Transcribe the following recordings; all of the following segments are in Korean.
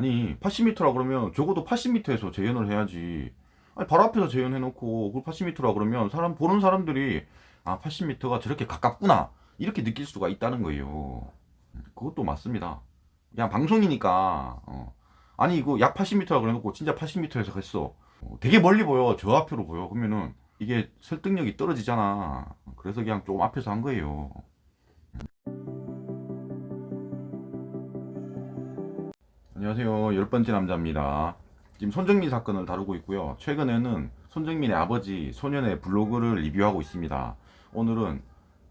아니 80m라 그러면 적어도 80m에서 재연을 해야지. 아니 바로 앞에서 재연해놓고 그 80m라 그러면 사람 보는 사람들이 아 80m가 저렇게 가깝구나. 이렇게 느낄 수가 있다는 거예요. 그것도 맞습니다. 그냥 방송이니까 어. 아니 이거 약 80m라 그래놓고 진짜 80m에서 했어. 어, 되게 멀리 보여. 저 앞으로 보여. 그러면은 이게 설득력이 떨어지잖아. 그래서 그냥 조금 앞에서 한 거예요 안녕하세요. 열 번째 남자입니다. 지금 손정민 사건을 다루고 있고요. 최근에는 손정민의 아버지 소년의 블로그를 리뷰하고 있습니다. 오늘은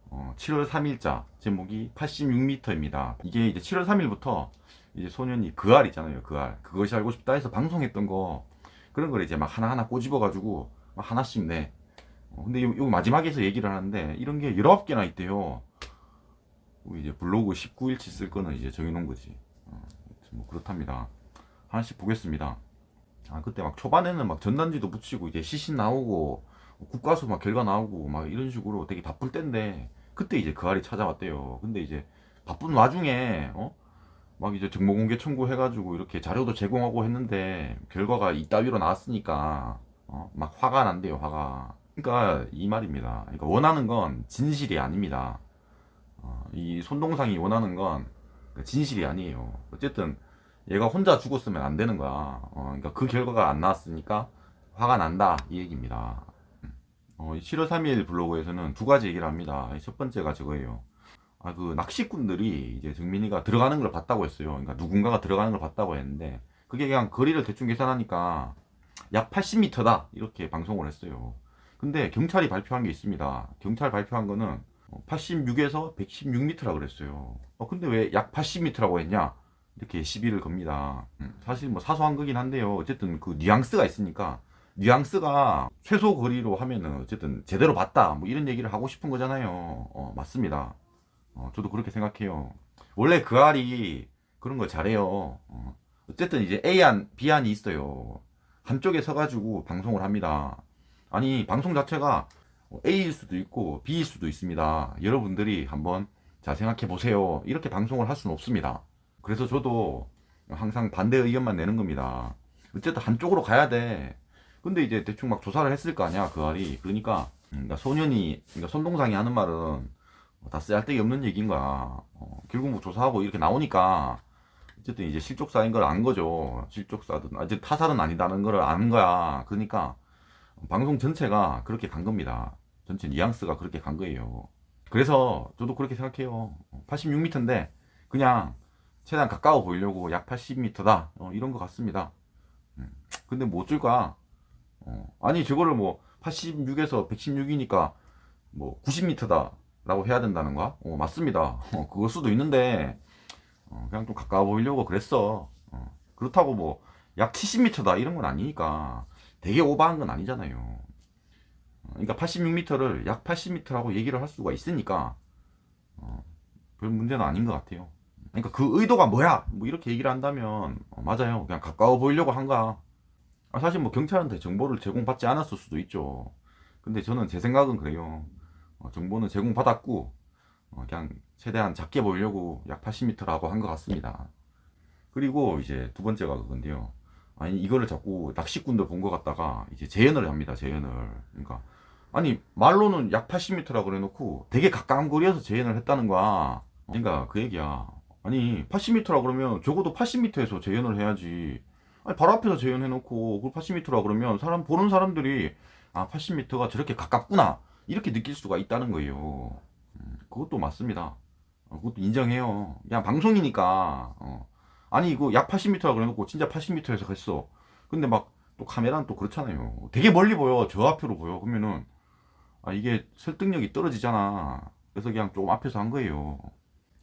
어, 7월 3일자 제목이 86m입니다. 이게 이제 7월 3일부터 이제 소년이 그알 있잖아요. 그 알. 그것이 알고 싶다 해서 방송했던 거 그런 걸 이제 막 하나하나 꼬집어 가지고 막 하나씩 내. 어, 근데 요, 요 마지막에서 얘기를 하는데 이런 게 19개나 있대요. 이제 블로그 19일치 쓸 거는 이제 정해놓은 거지. 어, 뭐 그렇답니다. 하나씩 보겠습니다. 아 그때 막 초반에는 막 전단지도 붙이고 이제 시신 나오고 국가수 막 결과 나오고 막 이런 식으로 되게 바쁠 때인데 그때 이제 그 알이 찾아왔대요. 근데 이제 바쁜 와중에 어? 막 이제 정보 공개 청구해가지고 이렇게 자료도 제공하고 했는데 결과가 이따위로 나왔으니까 어? 막 화가 난대요 화가. 그러니까 이 말입니다. 그러니까 원하는 건 진실이 아닙니다. 어, 이 손동상이 원하는 건 진실이 아니에요. 어쨌든 얘가 혼자 죽었으면 안 되는 거야. 어, 그러니까 그 결과가 안 나왔으니까 화가 난다 이 얘기입니다. 어, 이 7월 3일 블로그에서는 두 가지 얘기를 합니다. 첫 번째가 저거예요. 아, 그 낚시꾼들이 이제 정민이가 들어가는 걸 봤다고 했어요. 그러니까 누군가가 들어가는 걸 봤다고 했는데 그게 그냥 거리를 대충 계산하니까 약 80m다 이렇게 방송을 했어요. 근데 경찰이 발표한 게 있습니다. 경찰 발표한 거는 86에서 116m라 그랬어요. 어, 근데 왜 약 80m라고 했냐? 이렇게 시비를 겁니다. 음, 사실 뭐 사소한 거긴 한데요. 어쨌든 그 뉘앙스가 있으니까 뉘앙스가 최소 거리로 하면은 어쨌든 제대로 봤다. 뭐 이런 얘기를 하고 싶은 거잖아요. 어, 맞습니다. 어, 저도 그렇게 생각해요. 원래 그 알이 그런 거 잘해요. 어, 어쨌든 이제 A안, B안이 있어요. 한쪽에 서가지고 방송을 합니다. 아니, 방송 자체가 A일 수도 있고 B일 수도 있습니다. 여러분들이 한번 자 생각해 보세요. 이렇게 방송을 할 수는 없습니다. 그래서 저도 항상 반대 의견만 내는 겁니다. 어쨌든 한쪽으로 가야 돼. 근데 이제 대충 막 조사를 했을 거 아니야 그 알이. 그러니까, 음, 그러니까 소년이 그러니까 손동상이 하는 말은 다 쓸데기 없는 얘기인 거야. 어, 결국 뭐 조사하고 이렇게 나오니까 어쨌든 이제 실족사인 걸 안 거죠. 실족사든 아직 타살은 아니다는 걸 아는 거야. 그러니까 방송 전체가 그렇게 간 겁니다. 전체 뉘앙스가 그렇게 간 거예요. 그래서 저도 그렇게 생각해요. 86m인데 그냥 최대한 가까워 보이려고 약 80m다 어, 이런 것 같습니다. 음, 근데 뭐 어쩔까? 어, 아니 저거를 뭐 86에서 116이니까 뭐 90m다 라고 해야 된다는 거야? 어, 맞습니다. 어, 그럴 수도 있는데 어, 그냥 좀 가까워 보이려고 그랬어. 어, 그렇다고 뭐 약 70m다 이런 건 아니니까 되게 오버한 건 아니잖아요. 어, 그러니까 86m를 약 80m라고 얘기를 할 수가 있으니까 어, 별 문제는 아닌 것 같아요. 그러니까 그 의도가 뭐야? 뭐 이렇게 얘기를 한다면 어, 맞아요. 그냥 가까워 보이려고 한 거야. 아, 사실 뭐 경찰한테 정보를 제공받지 않았을 수도 있죠. 근데 저는 제 생각은 그래요. 어, 정보는 제공받았고 어, 그냥 최대한 작게 보이려고 약 80m라고 한 것 같습니다. 그리고 이제 두 번째가 그건데요. 아니 이거를 자꾸 낚시꾼들 본 것 같다가 이제 재연을 합니다. 재연을. 그러니까 아니 말로는 약 80m라 그래놓고 되게 가까운 거리에서 재연을 했다는 거야. 그러니까 그 얘기야. 아니 80m라 그러면 적어도 80m에서 재연을 해야지. 아니 바로 앞에서 재연해놓고 그 80m라 그러면 사람 보는 사람들이 아 80m가 저렇게 가깝구나 이렇게 느낄 수가 있다는 거예요. 음, 그것도 맞습니다. 어, 그것도 인정해요. 그냥 방송이니까. 어. 아니 이거 약 80m라 그래놓고 진짜 80m에서 했어. 근데 막 또 카메라는 또 그렇잖아요. 되게 멀리 보여. 저 앞으로 보여. 그러면은 아 이게 설득력이 떨어지잖아. 그래서 그냥 조금 앞에서 한 거예요.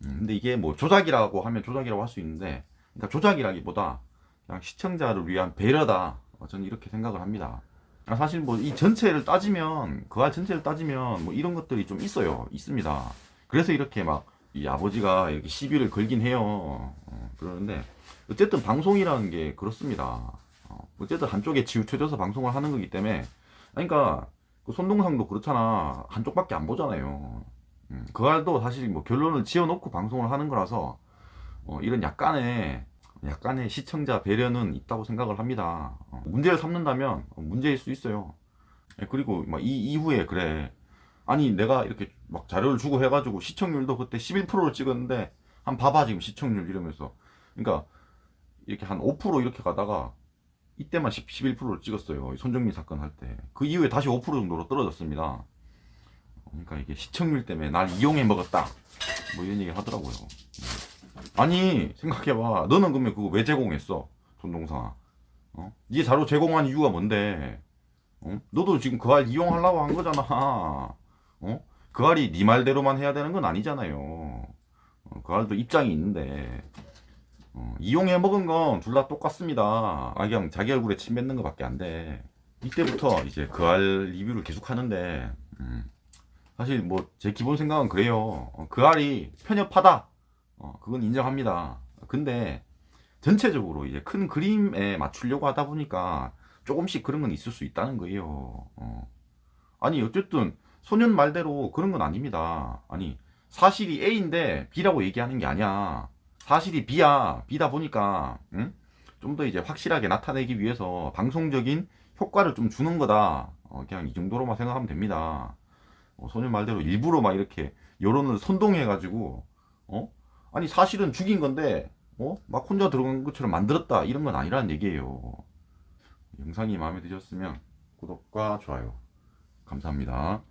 음, 근데 이게 뭐 조작이라고 하면 조작이라고 할 수 있는데 그러니까 조작이라기보다 그냥 시청자를 위한 배려다. 어, 저는 이렇게 생각을 합니다. 아, 사실 뭐 이 전체를 따지면 그알 전체를 따지면 뭐 이런 것들이 좀 있어요. 있습니다. 그래서 이렇게 막 이 아버지가 이렇게 시비를 걸긴 해요. 어, 그러는데 어쨌든 방송이라는 게 그렇습니다. 어, 어쨌든 한쪽에 치우쳐져서 방송을 하는 거기 때문에 그러니까 그 손동상도 그렇잖아. 한쪽밖에 안 보잖아요. 음, 그 알도 사실 뭐 결론을 지어놓고 방송을 하는 거라서 어, 이런 약간의 약간의 시청자 배려는 있다고 생각을 합니다. 어, 문제를 삼는다면 어, 문제일 수 있어요. 예, 그리고 막 이 이후에 그래. 아니 내가 이렇게 막 자료를 주고 해가지고 시청률도 그때 11%를 찍었는데 한 봐봐 지금 시청률 이러면서 그러니까 이렇게 한 5% 이렇게 가다가 이때만 10, 11%를 찍었어요. 이 손정민 사건 할 때. 그 이후에 다시 5% 정도로 떨어졌습니다. 그러니까 이게 시청률 때문에 날 이용해 먹었다. 뭐 이런 얘기 하더라고요. 아니 생각해봐. 너는 그러면 그거 왜 제공했어? 손동상아. 어? 네 자료 제공한 이유가 뭔데? 어? 너도 지금 그 알 이용하려고 한 거잖아. 어? 그 알이 네 말대로만 해야 되는 건 아니잖아요. 어, 그 알도 입장이 있는데 어, 이용해 먹은 건 둘 다 똑같습니다. 아, 그냥 자기 얼굴에 침 뱉는 것밖에 안 돼. 이때부터 이제 그 알 리뷰를 계속 하는데, 음, 사실 뭐 제 기본 생각은 그래요. 어, 그 알이 편협하다. 어, 그건 인정합니다. 근데 전체적으로 이제 큰 그림에 맞추려고 하다 보니까 조금씩 그런 건 있을 수 있다는 거예요. 어. 아니, 어쨌든 소년 말대로 그런 건 아닙니다. 아니, 사실이 A인데 B라고 얘기하는 게 아니야. 사실이 B야. B다 보니까 좀더 이제 확실하게 나타내기 위해서 방송적인 효과를 좀 주는 거다. 어, 그냥 이 정도로만 생각하면 됩니다. 어, 소년 말대로 일부러 막 이렇게 여론을 선동해 가지고 어? 아니 사실은 죽인 건데 어? 막 혼자 들어간 것처럼 만들었다 이런 건 아니라는 얘기예요. 영상이 마음에 드셨으면 구독과 좋아요 감사합니다.